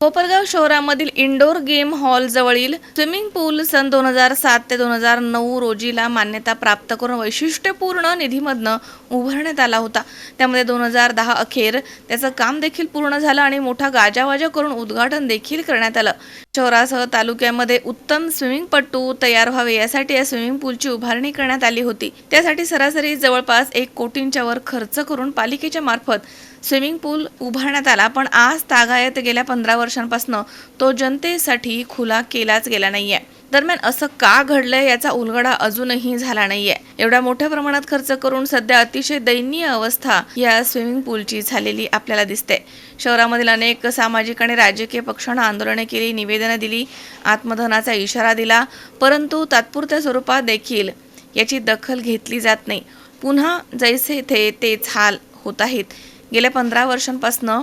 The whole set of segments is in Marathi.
कोपरगाव शहरामधील इंडोर गेम हॉल जवळील स्विमिंग पूल सन दोन हजार सात ते दोन हजार नऊ रोजीला मान्यता प्राप्त करून वैशिष्ट्यपूर्ण निधीमधनं उभारण्यात आला होता. त्यामध्ये दोन हजार दहा अखेर त्याचं काम देखील पूर्ण झालं आणि मोठा गाजावाजा करून उद्घाटन देखील करण्यात आलं. शहरासह तालुक्यामध्ये उत्तम स्विमिंगपटू तयार व्हावे यासाठी या स्विमिंग पूलची उभारणी करण्यात आली होती. त्यासाठी सरासरी जवळपास एक कोटींच्या वर खर्च करून पालिकेच्या मार्फत स्विमिंग पूल उभारण्यात आला. पण आज तागायत गेल्या पंधरा वर्षांपासून तो जनतेसाठी खुला केलाच गेला नाहीये. दरम्यान असं का घडलंय याचा उलगडा अजूनही झाला नाहीये. एवढ्या मोठ्या प्रमाणात खर्च करून सध्या अतिशय दयनीय अवस्था या स्विमिंग पूलची झालेली आपल्याला दिसते. शहरामधील अनेक सामाजिक आणि राजकीय पक्षांना आंदोलने केली निवेदनं दिली आत्मधनाचा इशारा दिला परंतु तात्पुरत्या स्वरूपात देखील याची दखल घेतली जात नाही. पुन्हा जैसे थे तेच हाल होत आहेत. गेल्या पंधरा वर्षांपासनं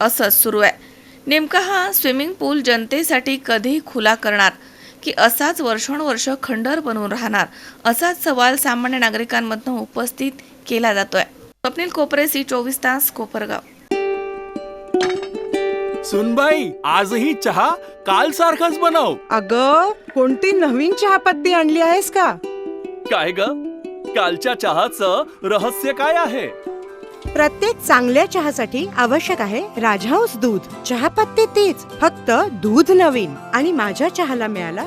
असंच सुरू आहे. नेमका हा स्विमिंग पूल जनतेसाठी कधी खुला करणार? की असाच वर्षानुवर्ष खंडर बनून राहणार असाच सवाल सामान्य नागरिकांमधनं उपस्थित केला जातोय. स्वप्नील कोपरे सी चोवीस तास कोपरगाव. सुनबाई आजही चहा काल सारखाच बनव. अग कोणती नवीन चहापत्ती आणली आहेस का? काय ग? कालच्या चहाचं रहस्य काय आहे? प्रत्येक चांगल्या चहासाठी आवश्यक आहे राजहंस दूध. चहापत्ती तीच फक्त दूध नवीन. आणि माझ्या चहाला मिळाला